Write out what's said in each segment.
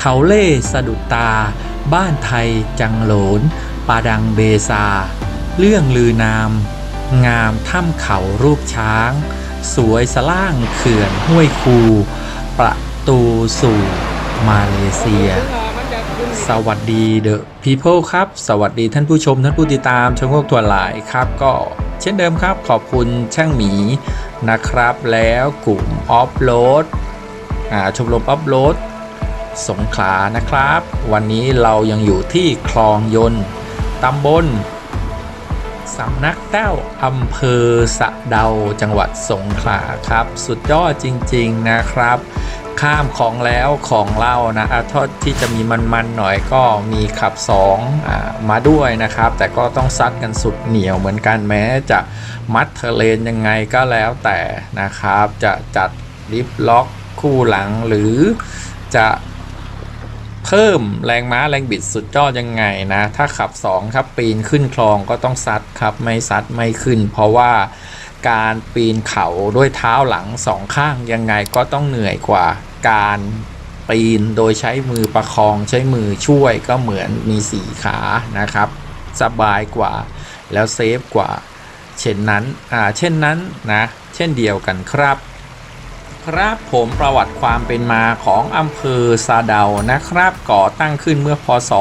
เขาเล่สะดุดตา บ้านไทยจังโหลนปาดังเบซา เรื่องลือนาม งามถ้ำเขารูปช้าง สวยสล่างเขื่อนห้วยคู ประตูสู่มาเลเซีย สวัสดีเดอะพีเพิลครับ สวัสดีท่านผู้ชมท่านผู้ติดตามชมโงกตัวหลายครับก็เช่นเดิมครับขอบคุณช่างหมีนะครับ แล้วกลุ่มออฟโหลดชมรมออฟโหลด สงขลานะครับ วันนี้เรายังอยู่ที่คลองยนต์ตำบลสำนักแต้วอำเภอสะเดาจังหวัดสงขลาครับ สุดยอดจริงๆนะครับ ข้ามของแล้วของเล่านะทอดที่จะมีมันๆหน่อยก็มีขับ2อ่ามาด้วยนะครับ แต่ก็ต้องซัดกันสุดเหนียวเหมือนกันแม้จะมัดเทเลนยังไงก็แล้วแต่นะครับ จะจัดลิฟต์ล็อกคู่หลังหรือจะ เพิ่มแรงม้าแรงบิดสุดยอดยังไงนะ ถ้าขับ2ครับปีนขึ้นคลองก็ต้องซัดครับ ไม่ซัดไม่ขึ้น เพราะว่าการปีนเขาด้วยเท้าหลังสองข้างยังไงก็ต้องเหนื่อยกว่าการปีนโดยใช้มือประคองใช้มือช่วยก็เหมือนมีสีขานะครับ สบายกว่าแล้วเซฟกว่า เช่นนั้นอ่าเช่นนั้นนะ เช่นเดียวกันครับ ครับผมประวัติความเป็นมาของอำเภอซาเดานะครับ ก่อตั้งขึ้นเมื่อพศ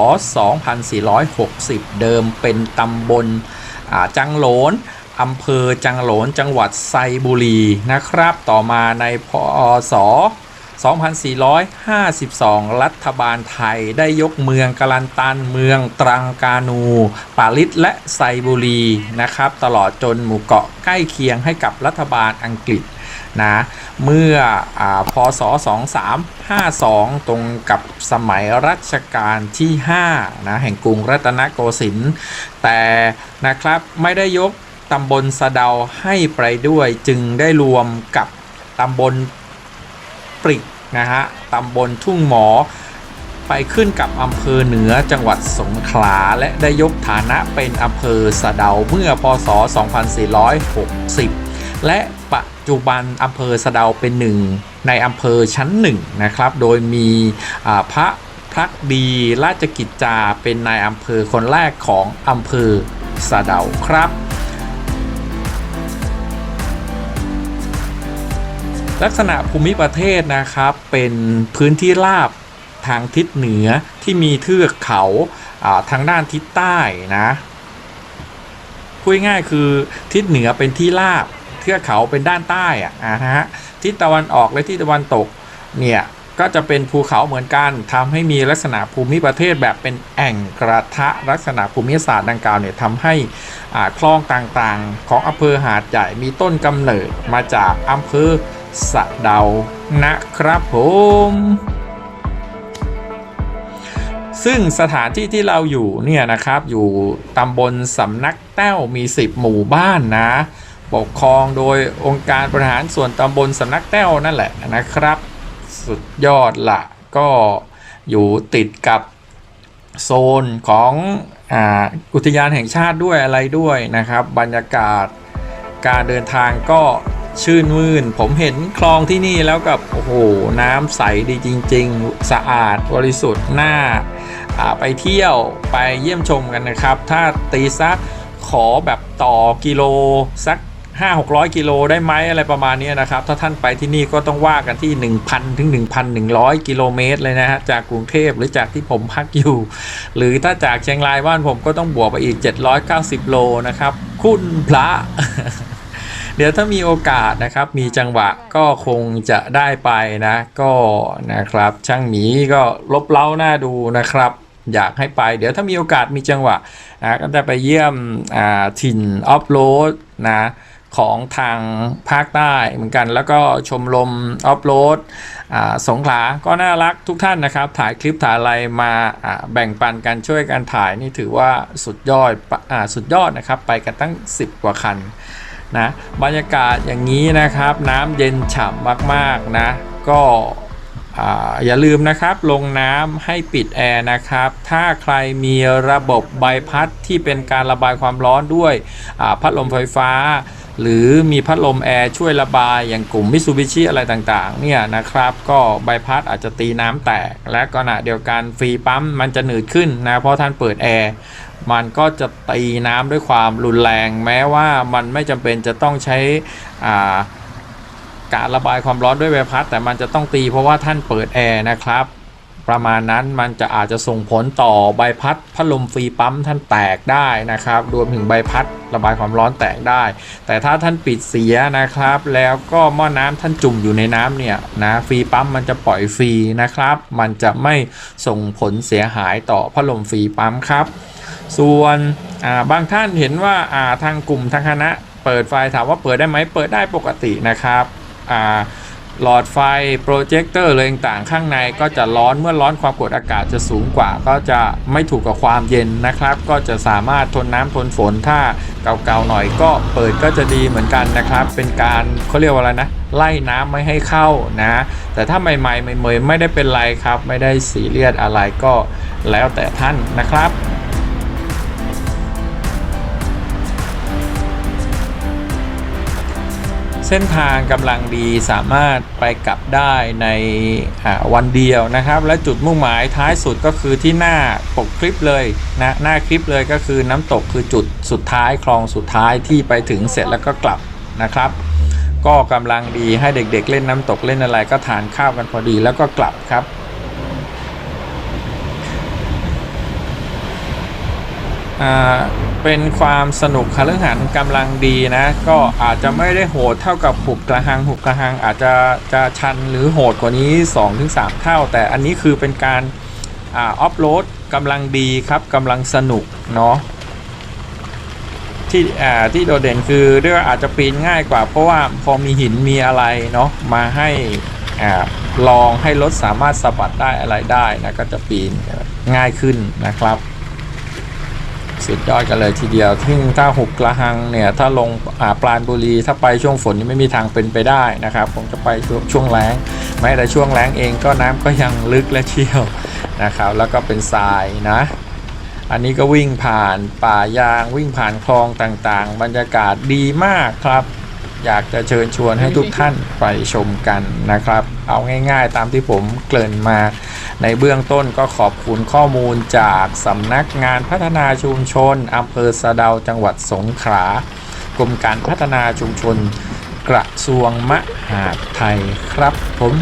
2460 เดิมเป็นตำบลจังโหลนอำเภอจังโหลนจังหวัดไซบุรีนะครับ ต่อมาในพศ 2452 รัฐบาลไทยได้ยกเมืองกาลันตัน เมืองตรังกานูปาลิตและไซบุรีนะครับ ตลอดจนหมู่เกาะใกล้เคียงให้กับรัฐบาลอังกฤษ นะเมื่ออาพศ 2352 ตรงกับสมัยรัชกาลที่5นะแห่งกรุงรัตนโกสินทร์แต่นะครับไม่ได้ยกตำบลสะเดาให้ไปด้วยจึงได้รวมกับตำบลปริกนะฮะตำบลทุ่งหมอไปขึ้นกับอำเภอเหนือจังหวัดสงขลาและได้ยกฐานะเป็นอำเภอสะเดาเมื่อพศ 2460 และ จจุบันอำเภอสะเดาเป็นหนึ่งในอำเภอชั้นหนึ่งนะครับ โดยมีพระพักดีราชกิจจาเป็นนายอำเภอคนแรกของอำเภอสะเดาครับลักษณะภูมิประเทศนะครับเป็นพื้นที่ราบทางทิศเหนือที่มีเทือกเขาทางด้านทิศใต้นะพูดง่ายคือทิศเหนือเป็นที่ราบ อกเขาเป็นด้านใต้อะอ่าฮะทิศตะวันออกและทิศตะวันตกเนี่ยก็จะเป็นภูเขาเหมือนกันทำให้มีลักษณะภูมิประเทศแบบเป็นแอ่งกระทะลักษณะภูมิศาสตร์ดังกล่าวเนี่ยทำให้อ่าคลองต่างๆ ของอำเภอหาดใหญ่มีต้นกำเนิดมาจากอำเภอสะเดานะครับผมซึ่งสถานที่ที่เราอยู่เนี่ยนะครับอยู่ตำบลสำนักแต้วมี 10 หมู่บ้านนะ ปกครองโดยองค์การบริหารส่วนตำบลสำนักแต้วนั่นแหละนะครับ สุดยอดละก็อยู่ติดกับโซนของอุทยานแห่งชาติด้วยอะไรด้วยนะครับ บรรยากาศการเดินทางก็ชื่นมื่น ผมเห็นคลองที่นี่แล้วกับโอ้โห น้ำใสดีจริง ๆ สะอาดบริสุทธิ์น่าอ่าไปเที่ยวไปเยี่ยมชมกันนะครับ ถ้าตีซักขอแบบต่อกิโลสัก 5 600 กิโลได้ไหมอะไรประมาณนี้นะครับ ถ้าท่านไปที่นี่ก็ต้องว่ากันที่ 1,000 ถึง 1,100 กิโลเมตรเลยนะฮะ จากกรุงเทพหรือจากที่ผมพักอยู่ หรือถ้าจากเชียงรายบ้านผมก็ต้องบวกไปอีก 790 โลนะครับ คุณพระเดี๋ยวถ้ามีโอกาสนะครับ มีจังหวะก็คงจะได้ไปนะ ก็นะครับ ช่างหมีก็ลบเล้าหน้าดูนะครับอยากให้ไป เดี๋ยวถ้ามีโอกาสมีจังหวะนะก็จะไปเยี่ยมถิ่นออฟโรดนะ ของทางภาคใต้เหมือนกัน แล้วก็ชมรมออฟโรดสงขลาก็น่ารักทุกท่านนะครับ ถ่ายคลิปถ่ายอะไรมาแบ่งปันกันช่วยกันถ่ายนี่ถือว่าสุดยอดอสุดยอดนะครับ ไปกันตั้ง 10 กว่าคันนะบรรยากาศอย่างนี้นะครับ น้ำเย็นฉ่ำมากๆนะ ก็อ่าอย่าลืมนะครับลงน้ำให้ปิดแอร์นะครับ ถ้าใครมีระบบใบพัดที่เป็นการระบายความร้อนด้วยพัดลมไฟฟ้า หรือมีพัดลมแอร์ช่วยระบายอย่างกลุ่มมิ t ซูบิชิอะไรต่างๆ เนี่ยนะครับ ก็ใบพัดอาจจะตีน้ำแตก และขณะเดียวกันฟรีปั๊มมันจะหนืดขึ้นนะ เพราะท่านเปิดแอร์มันก็จะตีน้ำด้วยความรุนแรง แม้ว่ามันไม่จำเป็นจะต้องใช้อ่าการระบายความร้อนด้วยใบพัด แต่มันจะต้องตีเพราะว่าท่านเปิดแอร์นะครับ ประมาณนั้นมันจะอาจจะส่งผลต่อใบพัดพัดลมฟรีปั๊มท่านแตกได้นะครับรวมถึงใบพัดระบายความร้อนแตกได้ แต่ถ้าท่านปิดเสียนะครับ แล้วก็หม้อน้ำท่านจุ่มอยู่ในน้ำเนี่ยนะฟรีปั๊มมันจะปล่อยฟรีนะครับ มันจะไม่ส่งผลเสียหายต่อพัดลมฟรีปั๊มครับ ส่วนบางท่านเห็นว่าอ่าทางกลุ่มทางคณะ เปิดไฟถามว่าเปิดได้ไหมเปิดได้ปกตินะครับอ่า หลอดไฟโปรเจคเตอร์อะไรต่างๆข้างในก็จะร้อนเมื่อร้อนความกดอากาศจะสูงกว่า ก็จะไม่ถูกกับความเย็นนะครับ ก็จะสามารถทนน้ำทนฝนถ้าเก่าๆหน่อยก็เปิดก็จะดีเหมือนกันนะครับ เป็นการเขาเรียกว่าอะไรนะไล่น้ำไม่ให้เข้านะ แต่ถ้าใหม่ๆใหม่ๆไม่ได้เป็นไรครับ ไม่ได้สีเรียสอะไรก็แล้วแต่ท่านนะครับ เส้นทางกำลังดีสามารถไปกลับได้ในวันเดียวนะครับ และจุดมุ่งหมายท้ายสุดก็คือที่หน้าปกคลิปเลยนะหน้าคลิปเลยก็คือน้ำตกคือจุดสุดท้ายคลองสุดท้ายที่ไปถึงเสร็จแล้วก็กลับนะครับ ก็กำลังดีให้เด็กๆเล่นน้ำตกเล่นอะไรก็ทานข้าวกันพอดีแล้วก็กลับครับ อ่า เป็นความสนุกคฤหันกำลังดีนะ ก็อาจจะไม่ได้โหดเท่ากับหุบกระหังหุบกระหังอาจจะจะชันหรือโหดกว่านี้ 2-3 เท่า แต่อันนี้คือเป็นการออฟโรดกำลังดีครับกำลังสนุกเนาะที่อ่าที่โดดเด่นคือเรียกว่าอาจจะปีนง่ายกว่า เพราะว่าพอมีหินมีอะไรเนาะมาให้อ่าลองให้รถสามารถสะบัดได้อะไรได้นะก็จะปีนง่ายขึ้นนะครับ สุดยอดกันเลยทีเดียวที่ถ้าหุบกระหังเนี่ยถ้าลงอ่าปราณบุรีถ้าไปช่วงฝนนี่ไม่มีทางเป็นไปได้นะครับคงจะไปช่วงช่วงแล้งแม้แต่ช่วงแล้งเองก็น้ำก็ยังลึกและเชี่ยวนะครับแล้วก็เป็นทรายนะอันนี้ก็วิ่งผ่านป่ายางวิ่งผ่านคลองต่างๆ บรรยากาศดีมากครับ อยากจะเชิญชวนให้ทุกท่านไปชมกันนะครับ เอาง่ายๆ ตามที่ผมเกริ่นมา ในเบื้องต้นก็ขอบคุณข้อมูลจากสำนักงานพัฒนาชุมชนอำเภอสะเดาจังหวัดสงขลากรมการพัฒนาชุมชน กระทรวงมหาดไทยครับ ผม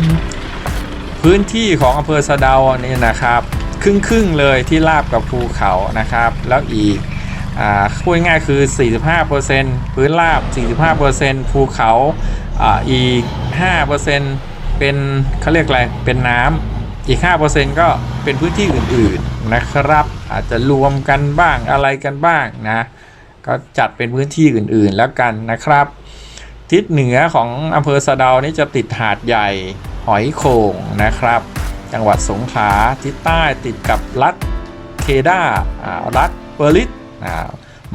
พื้นที่ของอำเภอสะเดานี่นะครับ ครึ่งครึ่งๆเลยที่ราบกับภูเขานะครับ แล้วอีกอ่าพูดง่ายคือ 45%พื้นราบ 45%ภูเขาอ่าอีก 5%เป็นเขาเรียกอะไรเป็นน้ำ อีก 5%ก็เป็นพื้นที่อื่นๆนะครับ อาจจะรวมกันบ้างอะไรกันบ้างนะ ก็จัดเป็นพื้นที่อื่นๆแล้วกันนะครับ ทิศเหนือของอำเภอสะเดานี่จะติดหาดใหญ่หอยโข่งนะครับ จังหวัดสงขลาทิศใต้ติดกับรัฐเคดาอ่ารัฐเปอร์ลิส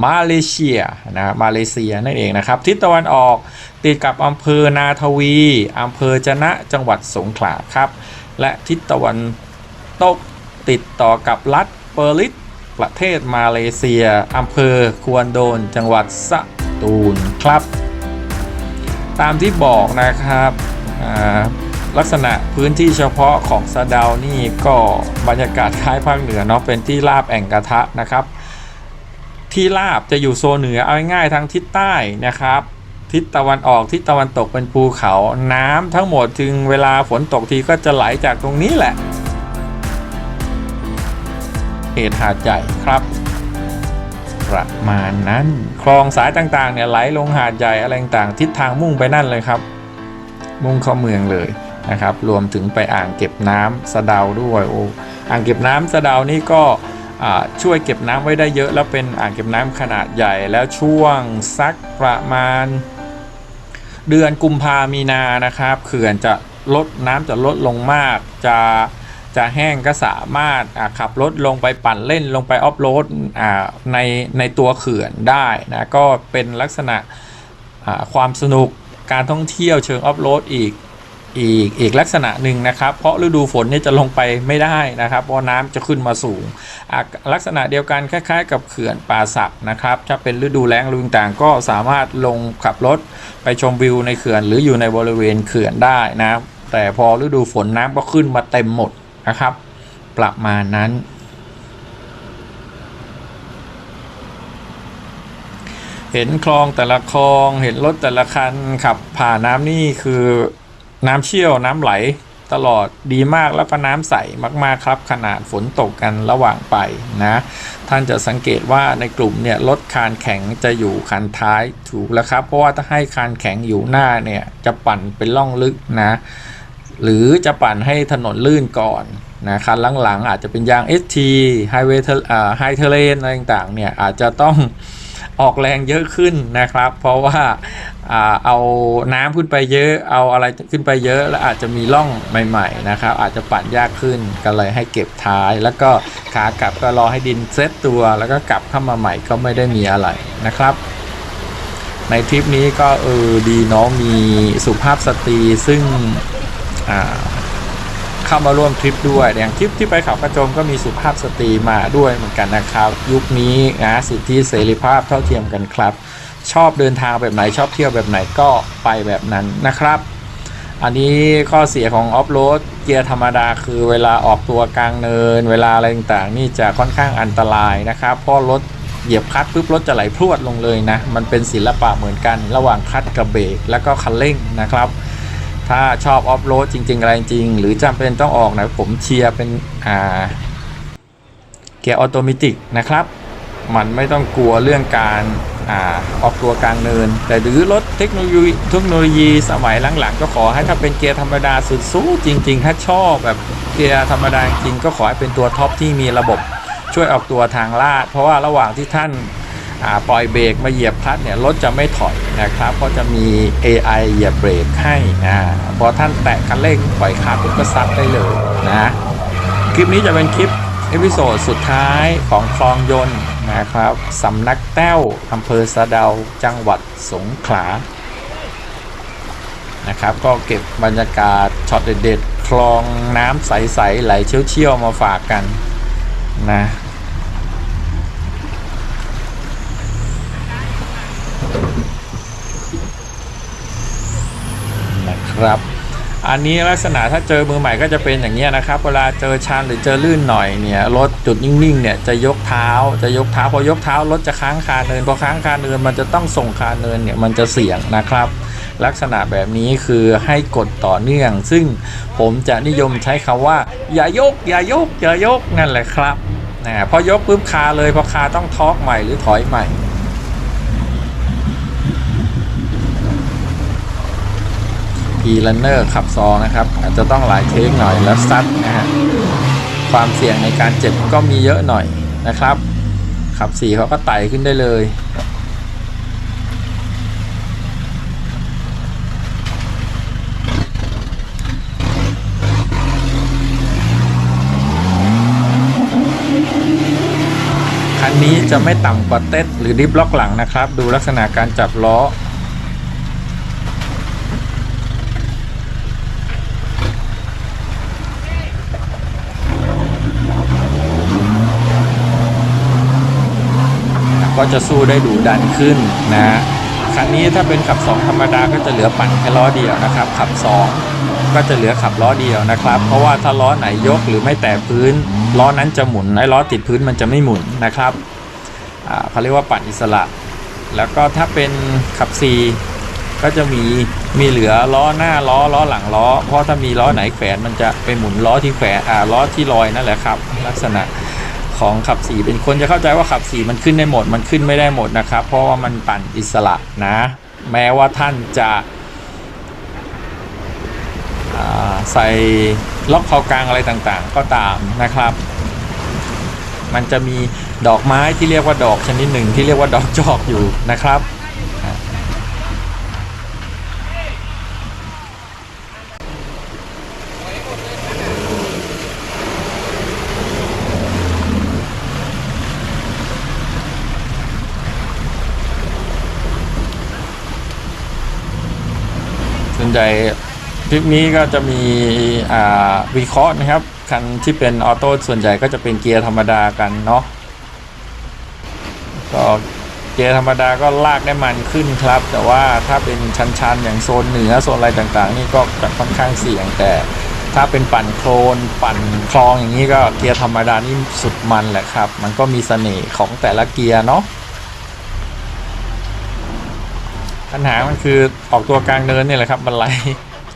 มาเลเซียนะมาเลเซียนั่นเองนะครับ ทิศตะวันออกติดกับอำเภอนาทวีอำเภอจะนะจังหวัดสงขลาครับ และทิศตะวันตกติดต่อกับรัฐเปอร์ลิสประเทศมาเลเซียอำเภอควนโดน จังหวัดสตูลครับ ตามที่บอกนะครับลักษณะพื้นที่เฉพาะของสะเดานี่ก็บรรยากาศคล้ายภาคเหนือเนาะเป็นที่ราบแอ่งกระทะนะครับ ที่ราบจะอยู่โซนเหนือเอาง่ายๆทางทิศใต้นะครับ ทิศตะวันออกทิศตะวันตกเป็นภูเขา น้ำทั้งหมดถึงเวลาฝนตกทีก็จะไหลจากตรงนี้แหละเขตหาดใหญ่ครับ ประมาณนั้นคลองสายต่างๆเนี่ยไหลลงหาดใหญ่อะไรต่างๆทิศทางมุ่งไปนั่นเลยครับ มุ่งเข้าเมืองเลยนะครับ รวมถึงไปอ่างเก็บน้ำสะเดาด้วยโอ้อ่างเก็บน้ำสะเดานี่ก็ช่วยเก็บน้ำไว้ได้เยอะ แล้วเป็นอ่างเก็บน้ำขนาดใหญ่แล้วช่วงสักประมาณ เดือนกุมภามีนานะครับ เขื่อนจะลดน้ำจะลดลงมาก จะจะแห้งก็สามารถขับรถลงไปปั่นเล่นลงไปออฟโรดในในตัวเขื่อนได้นะก็เป็นลักษณะความสนุกการท่องเที่ยวเชิงออฟโรดอีก อีกอีกลักษณะหนึ่งนะครับ เพราะฤดูฝนเนี่ยจะลงไปไม่ได้นะครับ เพราะน้ำจะขึ้นมาสูง ลักษณะเดียวกันคล้ายๆ กับเขื่อนป่าสักนะครับ ถ้าเป็นฤดูแล้งฤดูต่างก็สามารถลงขับรถไปชมวิวในเขื่อนหรืออยู่ในบริเวณเขื่อนได้นะแต่พอฤดูฝนน้ำก็ขึ้นมาเต็มหมดนะครับ ประมาณนั้นเห็นคลองแต่ละคลองเห็นรถแต่ละคันขับผ่านน้ำนี่คือ น้ำเชี่ยวน้ำไหลตลอดดีมากแล้วก็น้ำใสมากๆครับ ขนาดฝนตกกันระหว่างไปนะ ท่านจะสังเกตว่าในกลุ่มเนี่ยรถคานแข็งจะอยู่คันท้ายถูกแล้วครับ เพราะว่าถ้าให้คานแข็งอยู่หน้าเนี่ยจะปั่นเป็นล่องลึกนะ หรือจะปั่นให้ถนนลื่นก่อนนะคันหลังๆ อาจจะเป็นยาง ST Highway อ่า High Terrain อะไรต่างๆเนี่ยอาจจะต้องออกแรงเยอะขึ้นนะครับ เพราะว่า เอาน้ำขึ้นไปเยอะ เอาอะไรขึ้นไปเยอะแล้วอาจจะมีร่องใหม่ๆนะครับ อาจจะปั่นยากขึ้นก็เลยให้เก็บท้าย แล้วก็ขากลับก็รอให้ดินเซตตัว แล้วก็กลับเข้ามาใหม่ก็ไม่ได้มีอะไรนะครับ ในทริปนี้ก็เออดีเนาะมีสุภาพสตรีซึ่งเข้ามาร่วมทริปด้วยอย่างทริปที่ไปเขากระโจมก็มีสุภาพสตรีมาด้วยเหมือนกันนะครับ ยุคนี้นะสิทธิเสรีภาพเท่าเทียมกันครับ ชอบเดินทางแบบไหนชอบเที่ยวแบบไหนก็ไปแบบนั้นนะครับ อันนี้ข้อเสียของออฟโรดเกียร์ธรรมดาคือเวลาออกตัวกลางเนิน เวลาอะไรต่างๆ นี่จะค่อนข้างอันตรายนะครับ เพราะรถเหยียบคลัตช์ปุ๊บรถจะไหลพรวดลงเลยนะ มันเป็นศิลปะเหมือนกัน ระหว่างคลัตช์กับเบรกแล้วก็คันเร่งนะครับ ถ้าชอบออฟโรดจริงๆอะไรจริง หรือจำเป็นต้องออกนะผมเชียร์เป็นอ่าเกียร์ออโตเมติกนะครับ มันไม่ต้องกลัวเรื่องการ ออกตัวกลางเนิน แต่หรือรถเทคโนโลยีเทคโนโลยีสมัยหลังๆ ก็ขอให้ถ้าเป็นเกียร์ธรรมดาสุดสู้จริง ๆ ถ้าชอบแบบเกียร์ธรรมดาจริงก็ขอให้เป็นตัวท็อปที่มีระบบช่วยออกตัวทางลาด เพราะว่าระหว่างที่ท่านาปล่อยเบรกมาเหยียบคลัตช์เนี่ยรถจะไม่ถอยนะครับเพราะจะมี AI เหยียบเบรกให้อพอท่านแตะคันเร่งปล่อยคลัตช์ก็ซัดได้เลยนะคลิปนี้จะเป็นคลิป เอพิโซดสุดท้ายของคลองยนต์นะครับสำนักแต้วอำเภอสะเดาจังหวัดสงขลานะครับก็เก็บบรรยากาศช็อตเด็ดๆคลองน้ำใสๆไหลเชี่ยวๆมาฝากกันนะนะครับ อันนี้ลักษณะถ้าเจอมือใหม่ก็จะเป็นอย่างนี้นะครับ เวลาเจอชันหรือเจอลื่นหน่อยเนี่ยรถจุดนิ่งๆเนี่ยจะยกเท้าจะยกเท้าพอยกเท้ารถจะค้างคาเนินพอค้างคาเนินมันจะต้องส่งคาเนินเนี่ยมันจะเสี่ยงนะครับ ลักษณะแบบนี้คือให้กดต่อเนื่อง ซึ่งผมจะนิยมใช้คำว่า อย่ายก อย่ายกอย่ายกนั่นแหละครับนะพอยกปุ๊บคาเลยพอคาต้องทอกใหม่หรือถอยใหม่ e r u n n e r ขับซองนะครับ อาจจะต้องหลายเทคหน่อยแล้วซัดนะฮะความเสี่ยงในการเจ็บก็มีเยอะหน่อยนะครับ ขับสีเขาก็ไต่ขึ้นได้เลยคันนี้จะไม่ต่ำกว่าเต็ดหรือดิฟล็อกหลังนะครับ ดูลักษณะการจับล้อ ก็จะสู้ได้ดุดันขึ้นนะคันนี้ถ้าเป็นขับ 2 ธรรมดาก็จะเหลือปั่นแค่ล้อเดียวนะครับ ขับ 2 ก็จะเหลือขับล้อเดียวนะครับ เพราะว่าถ้าล้อไหนยกหรือไม่แตะพื้น ล้อนั้นจะหมุนไอ้ล้อติดพื้นมันจะไม่หมุนนะครับเขาเรียกว่าปั่นอิสระ แล้วก็ถ้าเป็นขับ 4 ก็จะมีมีเหลือล้อหน้าล้อล้อหลังล้อ เพราะถ้ามีล้อไหนแขวนมันจะไปหมุนล้อที่แขวนล้อที่ลอยนั่นแหละครับ ลักษณะ ของขับสีเป็นคนจะเข้าใจว่าขับสีมันขึ้นได้หมด มันขึ้นไม่ได้หมดนะครับ เพราะว่ามันปั่นอิสระนะ แม้ว่าท่านจะใส่ล็อกเผากลางอะไรต่างๆ ก็ตามนะครับ มันจะมีดอกไม้ที่เรียกว่าดอกชนิดหนึ่งที่เรียกว่าดอกจอกอยู่นะครับ ส่วนใหญ่คลิปนี้ก็จะมีวิเคราะห์นะครับ คันที่เป็นออโต้ส่วนใหญ่ก็จะเป็นเกียร์ธรรมดากันเนาะก็เกียร์ธรรมดาก็ลากได้มันขึ้นครับ แต่ว่าถ้าเป็นชันๆ อย่างโซนเหนือโซนอะไรต่างๆ นี่ก็จะค่อนข้างเสี่ยงแต่ถ้าเป็นปั่นโคลนปั่นคลองอย่างนี้ก็เกียร์ธรรมดานี่สุดมันแหละครับ มันก็มีเสน่ห์ของแต่ละเกียร์เนาะ ปัญหามันคือออกตัวกลางเนินเนี่ยแหละครับบันไหล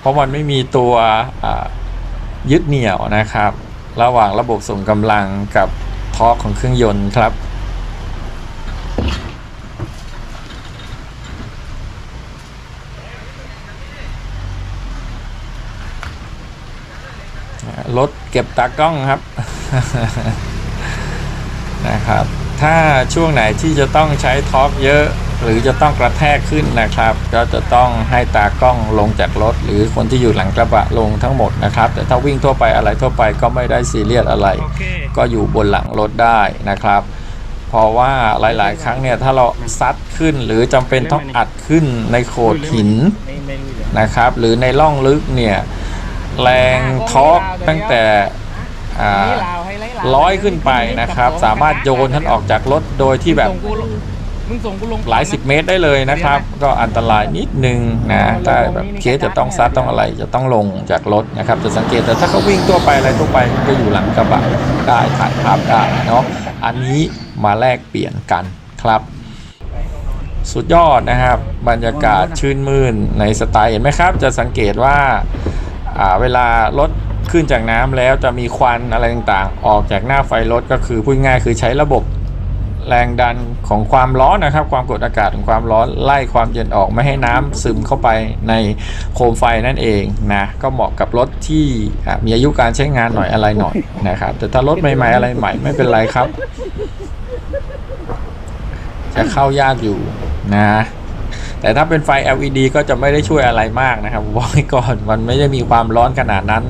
เพราะมันไม่มีตัวยึดเหนี่ยวนะครับ ระหว่างระบบส่งกำลังกับทอร์กของเครื่องยนต์ครับรถเก็บตากล้องครับนะครับ ถ้าช่วงไหนที่จะต้องใช้ทอร์กเยอะ หรือจะต้องกระแทกขึ้นนะครับ ก็จะต้องให้ตากล้องลงจากรถ หรือคนที่อยู่หลังกระบะลงทั้งหมดนะครับ แต่ถ้าวิ่งทั่วไปอะไรทั่วไปก็ไม่ได้ซีเรียสอะไรโอเคก็อยู่บนหลังรถได้นะครับ เพราะว่าหลาย ๆ ครั้งเนี่ยถ้าเราซัดขึ้นหรือจำเป็นต้องอัดขึ้นในโขดหินไม่ไม่รู้เลยนะครับ หรือในร่องลึกเนี่ยแรงทอร์กตั้งแต่อ่านี่ลาวให้ไล่ลาวร้อยขึ้นไปนะครับ สามารถโยนท่านออกจากรถโดยที่แบบ มึงส่งกูลงมึงส่งกูลงหลายสิบเมตรได้เลยนะครับ ก็อันตรายนิดนึงนะถ้าแบบเคสจะต้องซัดต้องอะไรจะต้องลงจากรถนะครับ จะสังเกตแต่ถ้าเขาวิ่งทั่วไปอะไรทั่วไปมันก็อยู่หลังกระบะได้ถ่ายภาพได้เนาะอันนี้มาแลกเปลี่ยนกันครับ สุดยอดนะครับ บรรยากาศชื่นมื่นในสไตล์เห็นไหมครับ จะสังเกตว่าอ่าเวลารถขึ้นจากน้ำแล้วจะมีควันอะไรต่างๆ ออกจากหน้าไฟรถก็คือพูดง่ายคือใช้ระบบ แรงดันของความร้อนนะครับ ความกดอากาศของความร้อนไล่ความเย็นออกไม่ให้น้ำซึมเข้าไปในโคมไฟนั่นเองนะก็เหมาะกับรถที่มีอายุการใช้งานหน่อยอะไรหน่อยนะครับ แต่ถ้ารถใหม่ ๆ อะไรใหม่ไม่เป็นไรครับ จะเข้ายากอยู่นะ แต่ถ้าเป็นไฟ LED ก็จะไม่ได้ช่วยอะไรมากนะครับบอกไว้ก่อนมันไม่ได้มีความร้อนขนาดนั้น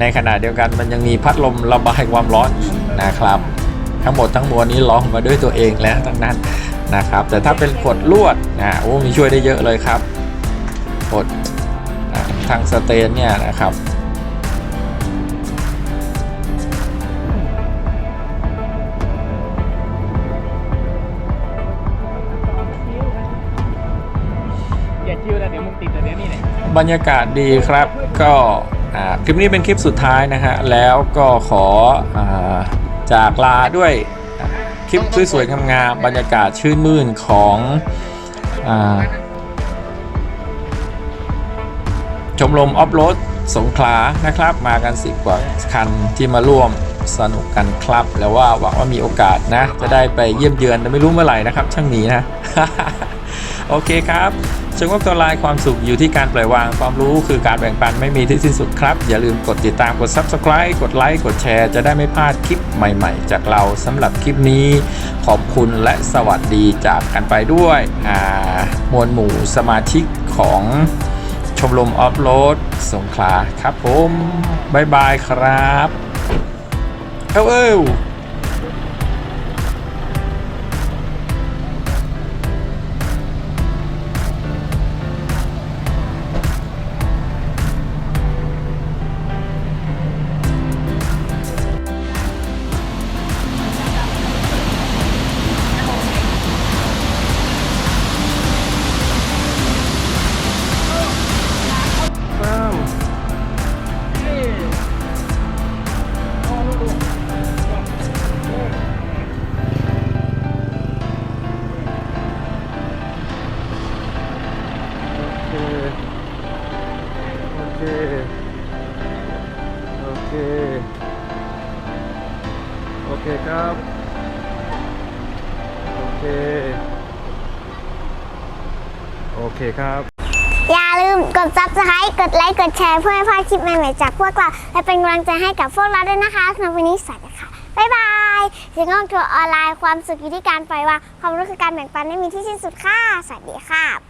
ในขณะเดียวกันมันยังมีพัดลมระบายความร้อนอีกนะครับ ทั้งหมดทั้งมวลนี้ลองมาด้วยตัวเองแล้วทั้งนั้นนะครับ แต่ถ้าเป็นกดลวดนะโอ้มีช่วยได้เยอะเลยครับกดทางสเตนเนี่ยนะครับอย่าคิวนะเดี๋ยวมึงติดแต่เดี๋ยวนี้เนี่ยบรรยากาศดีครับก็คลิปนี้เป็นคลิปสุดท้ายนะฮะแล้วก็ขออ จากลาด้วยอ่าคลิปสวยๆงามๆบรรยากาศชื่นมื่นของอาชมรมออฟโรดสงขลานะครับ มากัน10กว่าคันที่มาร่วมสนุกกันครับ แล้วว่าหวังว่ามีโอกาสนะ จะได้ไปเยี่ยมเยือนแต่ไม่รู้เมื่อไหร่นะครับ ช่างหมีนะ โอเคครับ เชิงว่าตัวลายความสุขอยู่ที่การปล่อยวางความรู้คือการแบ่งปันไม่มีที่สิ้นสุดครับ อย่าลืมกดติดตามกด Subscribe กดไลค์กดแชร์จะได้ไม่พลาดคลิปใหม่ๆ จากเราสำหรับคลิปนี้ ขอบคุณและสวัสดีจากกันไปด้วยมวลหมู่สมาชิกของชมรมออฟโรดสงขลาครับผมบายบายครับ เอ้าเอ้า เคครับ อย่าลืมกด subscribe กดไลค์ กดแชร์เพื่อให้พลาดคลิปใหม่ๆจากพวกเรา และเป็นกำลังใจให้กับพวกเราด้วยนะคะสำหรับวันนี้สวัสดีค่ะ บ๊ายบายเสียงอ้องทัวร์ออนไลน์ความสุขอยู่ที่การปล่อยวางความรู้คือการแบ่งปันไม่มีที่สิ้นสุดค่ะ สวัสดีค่ะบ๊ายบาย